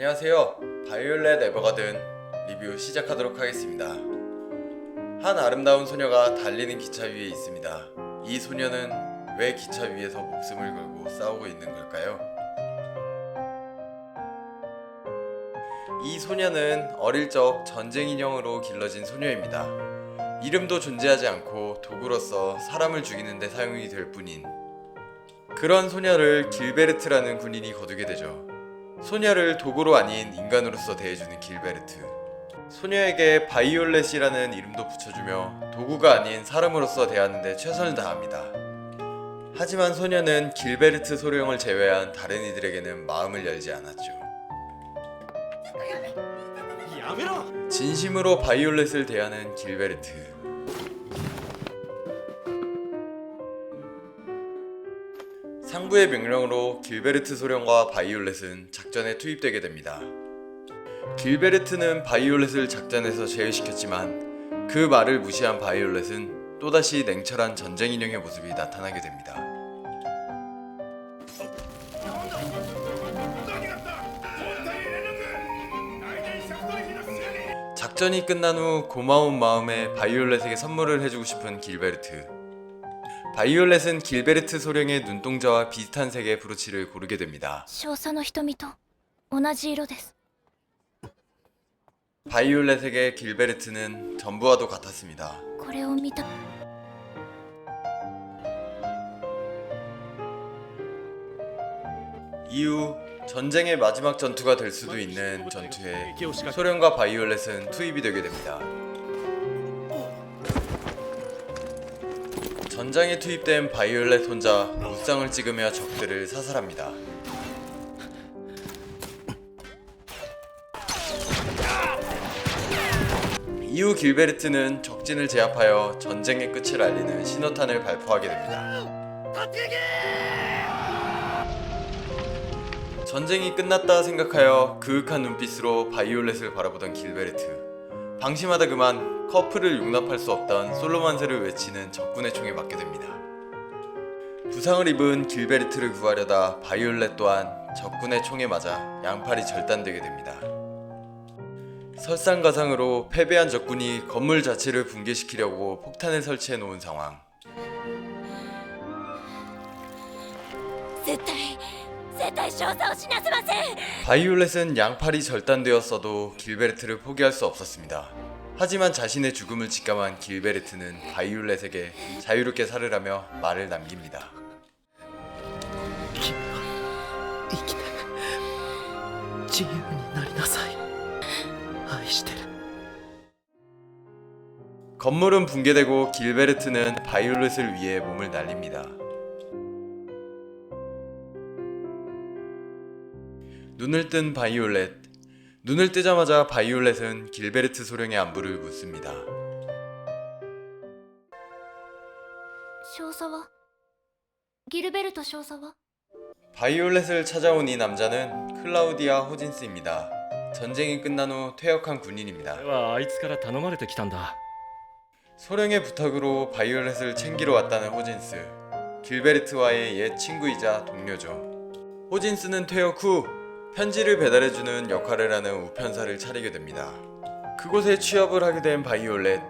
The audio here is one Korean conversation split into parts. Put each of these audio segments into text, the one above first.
안녕하세요. 바이올렛 에버가든 리뷰 시작하도록 하겠습니다. 한 아름다운 소녀가 달리는 기차 위에 있습니다. 이 소녀는 왜 기차 위에서 목숨을 걸고 싸우고 있는 걸까요? 이 소녀는 어릴 적 전쟁 인형으로 길러진 소녀입니다. 이름도 존재하지 않고 도구로서 사람을 죽이는 데 사용이 될 뿐인 그런 소녀를 길베르트라는 군인이 거두게 되죠. 소녀를 도구로 아닌 인간으로서 대해주는 길베르트. 소녀에게 바이올렛이라는 이름도 붙여주며 도구가 아닌 사람으로서 대하는데 최선을 다합니다. 하지만 소녀는 길베르트 소령을 제외한 다른 이들에게는 마음을 열지 않았죠. 진심으로 바이올렛을 대하는 길베르트. 형부의 명령으로 길베르트 소령과 바이올렛은 작전에 투입되게 됩니다. 길베르트는 바이올렛을 작전에서 제외시켰지만 그 말을 무시한 바이올렛은 또다시 냉철한 전쟁 인형의 모습이 나타나게 됩니다. 작전이 끝난 후 고마운 마음에 바이올렛에게 선물을 해주고 싶은 길베르트. 바이올렛은 길베르트 소령의 눈동자와 비슷한 색의 브로치를 고르게 됩니다. 少佐の瞳と同じ色です 바이올렛에게 길베르트는 전부와도 같았습니다. これを見た 이후 전쟁의 마지막 전투가 될 수도 있는 전투에 소련과 바이올렛은 투입이 되게 됩니다. 전장에 투입된 바이올렛 혼자 무쌍을 찍으며 적들을 사살합니다. 이후 길베르트는 적진을 제압하여 전쟁의 끝을 알리는 신호탄을 발포하게 됩니다. 전쟁이 끝났다 생각하여 그윽한 눈빛으로 바이올렛을 바라보던 길베르트. 방심하다 그만 커플을 용납할 수 없던 솔로만세를 외치는 적군의 총에 맞게 됩니다. 부상을 입은 길베르트를 구하려다 바이올렛 또한 적군의 총에 맞아 양팔이 절단되게 됩니다. 설상가상으로 패배한 적군이 건물 자체를 붕괴시키려고 폭탄을 설치해 놓은 상황. 絶対 바이올렛은 양팔이 절단되었어도 길베르트를 포기할 수 없었습니다. 하지만 자신의 죽음을 직감한 길베르트는 바이올렛에게 자유롭게 살으라며 말을 남깁니다. 건물은 붕괴되고 길베르트는 바이올렛을 위해 몸을 날립니다. 눈을 뜬 바이올렛. 눈을 뜨자마자 바이올렛은 길베르트 소령의 안부를 묻습니다. 少佐はギルベルト少佐は 바이올렛을 찾아온 이 남자는 클라우디아 호진스입니다. 전쟁이 끝난 후 퇴역한 군인입니다. 俺はあいつから頼まれてきたんだ 소령의 부탁으로 바이올렛을 챙기러 왔다는 호진스. 길베르트와의 옛 친구이자 동료죠. 호진스는 퇴역 후 편지를 배달해주는 역할을 하는 우편사를 차리게 됩니다. 그곳에 취업을 하게 된 바이올렛.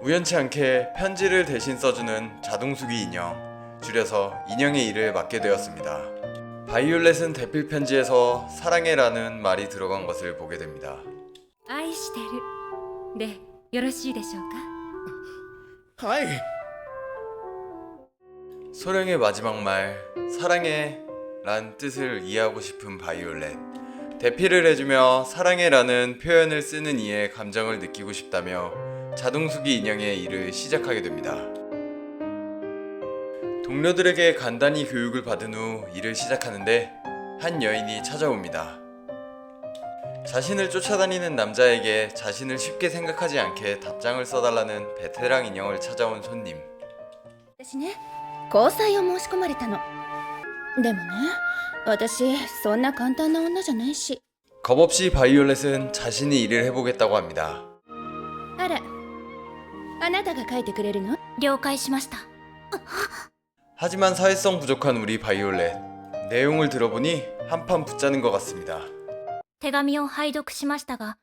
우연치 않게 편지를 대신 써주는 자동수기 인형, 줄여서 인형의 일을 맡게 되었습니다. 바이올렛은 대필 편지에서 사랑해라는 말이 들어간 것을 보게 됩니다. 愛してるでよろしいでしょうかはい 소령의 마지막 말 사랑해 란 뜻을 이해하고 싶은 바이올렛 대피를 해주며 사랑해라는 표현을 쓰는 이의 감정을 느끼고 싶다며 자동수기 인형의 일을 시작하게 됩니다. 동료들에게 간단히 교육을 받은 후 일을 시작하는데 한 여인이 찾아옵니다. 자신을 쫓아다니는 남자에게 자신을 쉽게 생각하지 않게 답장을 써달라는 베테랑 인형을 찾아온 손님. 私ね交際を申し込まれたの でもね私そんな簡単な女じゃないし 겁없이 바이올렛은 자신이 일을 해보겠다고 합니다. あらあなたが書いてくれるの了解しました 하지만 사회성 부족한 우리 바이올렛. 내용을 들어보니 한판 붙자는 것 같습니다. 手紙を拝読しましたが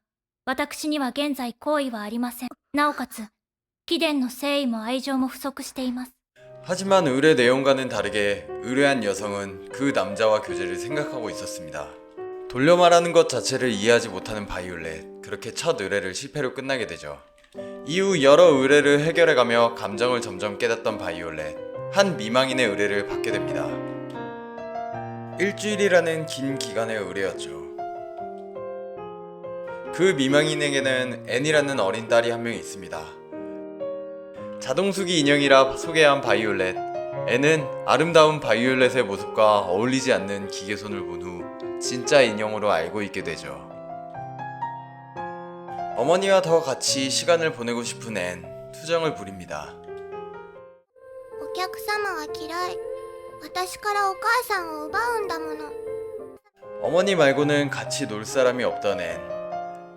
私には現在好意はありませんなおかつ貴殿の誠意も愛情も不足しています 하지만 의뢰 내용과는 다르게 의뢰한 여성은 그 남자와 교제를 생각하고 있었습니다. 돌려 말하는 것 자체를 이해하지 못하는 바이올렛. 그렇게 첫 의뢰를 실패로 끝나게 되죠. 이후 여러 의뢰를 해결해가며 감정을 점점 깨닫던 바이올렛. 한 미망인의 의뢰를 받게 됩니다. 일주일이라는 긴 기간의 의뢰였죠. 그 미망인에게는 앤이라는 어린 딸이 한 명 있습니다. 자동수기 인형이라 소개한 바이올렛. 애는 아름다운 바이올렛의 모습과 어울리지 않는 기계손을 본 후 진짜 인형으로 알고 있게 되죠. 어머니와 더 같이 시간을 보내고 싶은 앤, 투정을 부립니다. お客様は嫌い私からお母さんを奪うんだもの 어머니 말고는 같이 놀 사람이 없던 앤.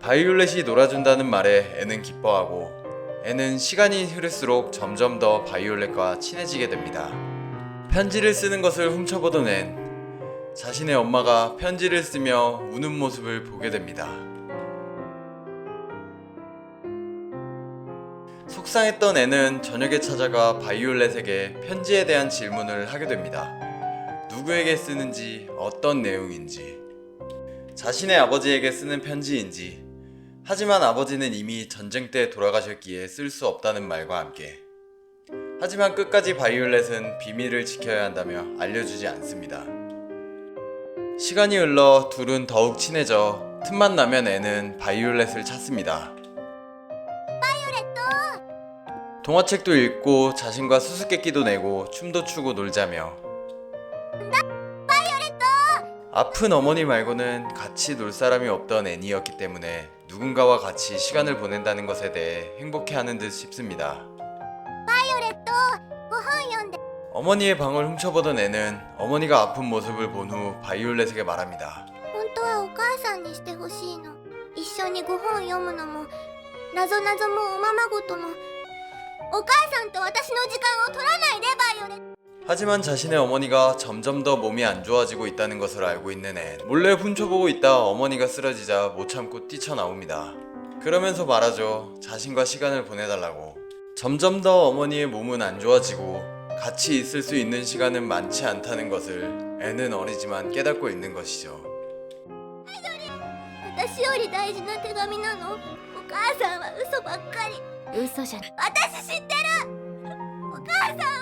바이올렛이 놀아준다는 말에 앤은 기뻐하고 앤은 시간이 흐를수록 점점 더 바이올렛과 친해지게 됩니다. 편지를 쓰는 것을 훔쳐보던 앤. 자신의 엄마가 편지를 쓰며 우는 모습을 보게 됩니다. 속상했던 앤은 저녁에 찾아가 바이올렛에게 편지에 대한 질문을 하게 됩니다. 누구에게 쓰는지 어떤 내용인지 자신의 아버지에게 쓰는 편지인지 하지만 아버지는 이미 전쟁 때 돌아가셨기에 쓸 수 없다는 말과 함께 하지만 끝까지 바이올렛은 비밀을 지켜야 한다며 알려주지 않습니다. 시간이 흘러 둘은 더욱 친해져 틈만 나면 애는 바이올렛을 찾습니다. 동화책도 읽고 자신과 수수께끼도 내고 춤도 추고 놀자며 아픈 어머니 말고는 같이 놀 사람이 없던 애니였기 때문에 누군가와 같이 시간을 보낸다는 것에 대해 행복해하는 듯 싶습니다. ご本読んで 어머니의 방을 훔쳐보던 애는 어머니가 아픈 모습을 본 후 바이올렛에게 말합니다. 本当はお母さんにしてほしいの一緒にご本読むのもなぞなぞもおままごともお母さんと私の時間を取らないでバイオレット 하지만 자신의 어머니가 점점 더 몸이 안 좋아지고 있다는 것을 알고 있는 애 몰래 훔쳐보고 있다 어머니가 쓰러지자 못 참고 뛰쳐나옵니다. 그러면서 말하죠. 자신과 시간을 보내달라고. 점점 더 어머니의 몸은 안 좋아지고 같이 있을 수 있는 시간은 많지 않다는 것을 애는 어리지만 깨닫고 있는 것이죠. 私より大事な手紙なのお母さんは嘘ばっかり嘘じゃ私知ってるお母さんは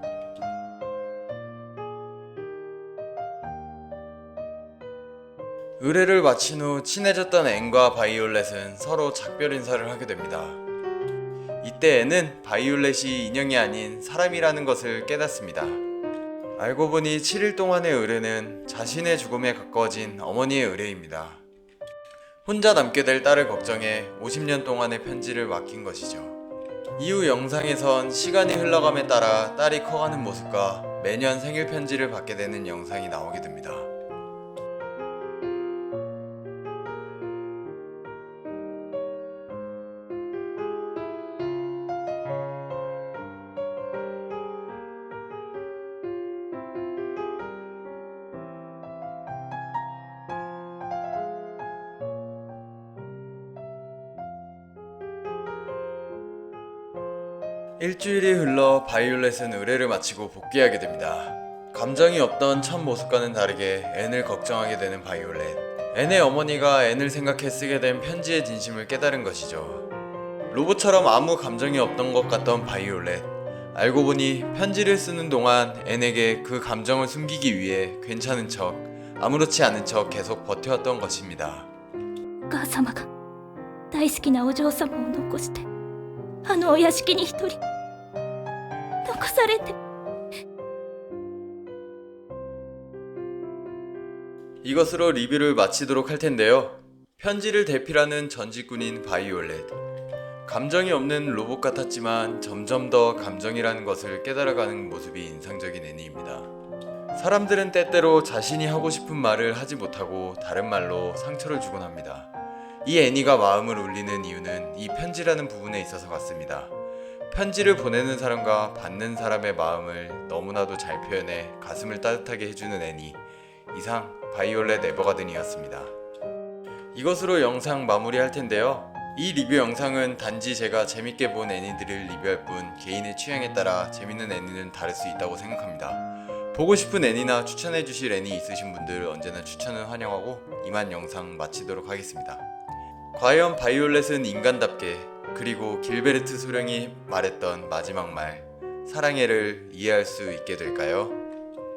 의뢰를 마친 후 친해졌던 앤과 바이올렛은 서로 작별 인사를 하게 됩니다. 이때 앤은 바이올렛이 인형이 아닌 사람이라는 것을 깨닫습니다. 알고 보니 7일 동안의 의뢰는 자신의 죽음에 가까워진 어머니의 의뢰입니다. 혼자 남게 될 딸을 걱정해 50년 동안의 편지를 맡긴 것이죠. 이후 영상에선 시간이 흘러감에 따라 딸이 커가는 모습과 매년 생일 편지를 받게 되는 영상이 나오게 됩니다. 일주일이 흘러 바이올렛은 의뢰를 마치고 복귀하게 됩니다. 감정이 없던 첫 모습과는 다르게 앤을 걱정하게 되는 바이올렛. 앤의 어머니가 앤을 생각해 쓰게 된 편지의 진심을 깨달은 것이죠. 로봇처럼 아무 감정이 없던 것 같던 바이올렛. 알고 보니 편지를 쓰는 동안 앤에게 그 감정을 숨기기 위해 괜찮은 척, 아무렇지 않은 척 계속 버텨왔던 것입니다. お母様が大好きなお嬢様を残してあのお屋敷に一人 残されて 이것으로 리뷰를 마치도록 할 텐데요. 편지를 대필하는 전직군인 바이올렛. 감정이 없는 로봇 같았지만 점점 더 감정이라는 것을 깨달아가는 모습이 인상적인 애니입니다. 사람들은 때때로 자신이 하고 싶은 말을 하지 못하고 다른 말로 상처를 주곤 합니다. 이 애니가 마음을 울리는 이유는 이 편지라는 부분에 있어서 같습니다. 편지를 보내는 사람과 받는 사람의 마음을 너무나도 잘 표현해 가슴을 따뜻하게 해주는 애니. 이상 바이올렛 에버가든이었습니다. 이것으로 영상 마무리할 텐데요. 이 리뷰 영상은 단지 제가 재밌게 본 애니들을 리뷰할 뿐 개인의 취향에 따라 재밌는 애니는 다를 수 있다고 생각합니다. 보고 싶은 애니나 추천해 주실 애니 있으신 분들 언제나 추천은 환영하고 이만 영상 마치도록 하겠습니다. 과연 바이올렛은 인간답게 그리고 길베르트 소령이 말했던 마지막 말 사랑해를 이해할 수 있게 될까요?